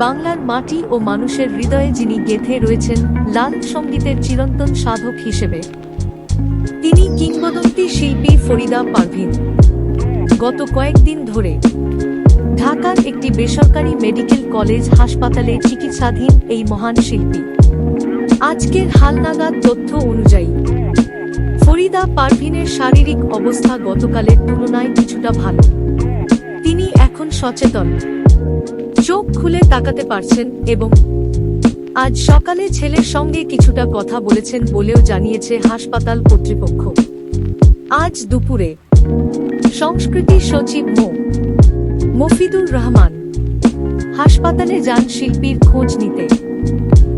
বাংলার মাটি ও মানুষের হৃদয়ে যিনি গেথে রয়েছেন, লাল সঙ্গীতের চিরন্তন সাধক হিসেবে। তিনি কিংবদন্তি শিল্পী ফরিদা পারভিন। গত কয়েকদিন ধরে ঢাকার একটি বেসরকারি মেডিকেল কলেজ হাসপাতালে চিকিৎসাধীন এই মহান শিল্পী। আজকের হালনাগাদ তথ্য অনুযায়ী, ফরিদা পারভিনের শারীরিক অবস্থা গতকালের তুলনায় কিছুটা ভালো। তিনি এখন সচেতন। চোখ খুলে তাকাতে পারছেন এবং আজ সকালে ছেলের সঙ্গে কিছুটা কথা বলেছেন বলেও জানিয়েছে হাসপাতাল কর্তৃপক্ষ। আজ দুপুরে সংস্কৃতি সচিব মো. মফিদুর রহমান হাসপাতালে যান শিল্পীর খোঁজ নিতে।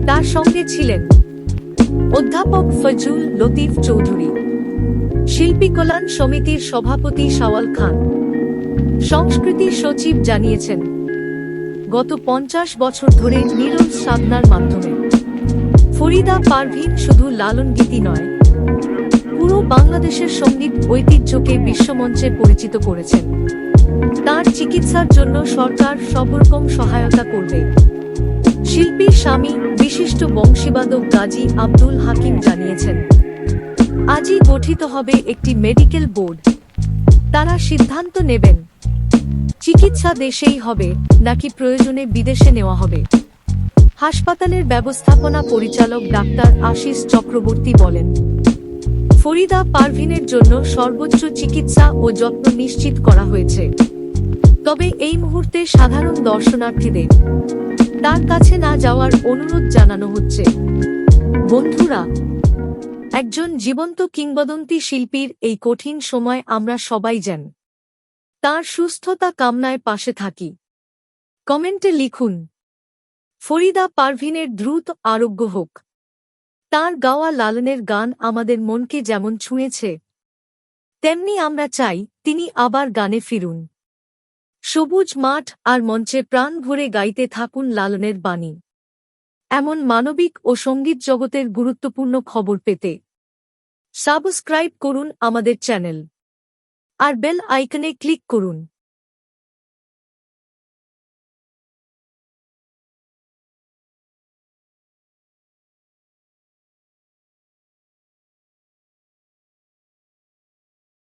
তার সঙ্গে ছিলেন অধ্যাপক ফজুল লতিফ চৌধুরী, শিল্পী কল্যাণ সমিতির সভাপতি সওয়াল খান। সংস্কৃতি সচিব জানিয়েছেন গত পঞ্চাশ বছর ধরে নীরব সাধনার মাধ্যমে। ফরিদা পারভিন শুধু লালন গীতি নয়, পুরো বাংলাদেশের সংগীত ঐতিহ্যকে বিশ্বমঞ্চে পরিচিত করেছেন। তার চিকিৎসার জন্য সরকার সবরকম সহায়তা করবে। শিল্পী স্বামী বিশিষ্ট বংশীবাদক গাজী আব্দুল হাকিম জানিয়েছেন, আজই গঠিত হবে একটি মেডিকেল বোর্ড। তারা সিদ্ধান্ত নেবেন চিকিৎসা দেশেই হবে, নাকি প্রয়োজনে বিদেশে নেওয়া হবে? হাসপাতালের ব্যবস্থাপনা পরিচালক ডাক্তার আশিস চক্রবর্তী বলেন, ফরিদা পারভিনের জন্য সর্বোচ্চ চিকিৎসা ও যত্ন নিশ্চিত করা হয়েছে। তবে এই মুহূর্তে সাধারণ দর্শনার্থীদের তার কাছে না যাওয়ার অনুরোধ জানানো হচ্ছে। বন্ধুরা, একজন জীবন্ত কিংবদন্তি শিল্পীর এই কঠিন সময় আমরা সবাই যান তার সুস্থতা কামনায় পাশে থাকি। কমেন্টে লিখুন, ফরিদা পারভিনের দ্রুত আরোগ্য হোক। তার গাওয়া লালনের গান আমাদের মনকে যেমন ছুঁয়েছে, তেমনি আমরা চাই তিনি আবার গানে ফিরুন। সবুজ মাঠ আর মঞ্চে প্রাণ ভরে গাইতে থাকুন লালনের বাণী। এমন মানবিক ও সংগীত জগতের গুরুত্বপূর্ণ খবর পেতে সাবস্ক্রাইব করুন আমাদের চ্যানেল। আর বেল আইকনে ক্লিক করুন।